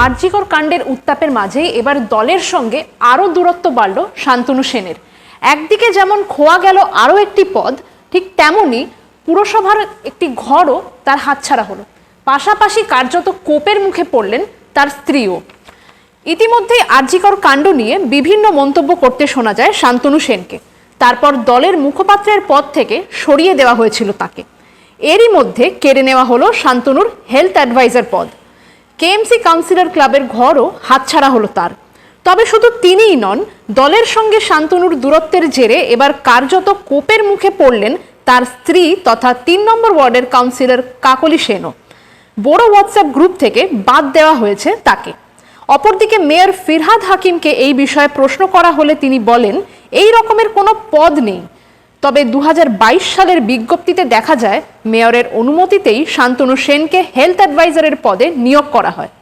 আরজিকর কাণ্ডের উত্তাপের মাঝেই এবার দলের সঙ্গে আরও দূরত্ব বাড়ল শান্তনু সেনের। একদিকে যেমন খোয়া গেল আরও একটি পদ, ঠিক তেমনই পুরসভার একটি ঘরও তার হাতছাড়া হলো। পাশাপাশি কার্যত কোপের মুখে পড়লেন তার স্ত্রীও। ইতিমধ্যেই আরজিকর কাণ্ড নিয়ে বিভিন্ন মন্তব্য করতে শোনা যায় শান্তনু সেনকে। তারপর দলের মুখপাত্রের পদ থেকে সরিয়ে দেওয়া হয়েছিল তাকে। এরই মধ্যে কেড়ে নেওয়া হলো শান্তনুর হেলথ অ্যাডভাইজার পদ। কেএমসি কাউন্সিলর ক্লাবের ঘরও হাতছাড়া হলো তার। তবে শুধু তিনিই নন, দলের সঙ্গে শান্তনুর দূরত্বের জেরে এবার কার্যত কোপের মুখে পড়লেন তার স্ত্রী তথা তিন নম্বর ওয়ার্ডের কাউন্সিলর কাকলি সেনও। বড় হোয়াটসঅ্যাপ গ্রুপ থেকে বাদ দেওয়া হয়েছে তাকে। অপরদিকে মেয়র ফিরহাদ হাকিমকে এই বিষয়ে প্রশ্ন করা হলে তিনি বলেন, এই রকমের কোনো পদ নেই। তবে দু হাজার বাইশ সালের বিজ্ঞপ্তিতে দেখা যায়, মেয়রের অনুমতিতেই শান্তনু সেনকে হেলথ অ্যাডভাইজারের পদে নিয়োগ করা হয়।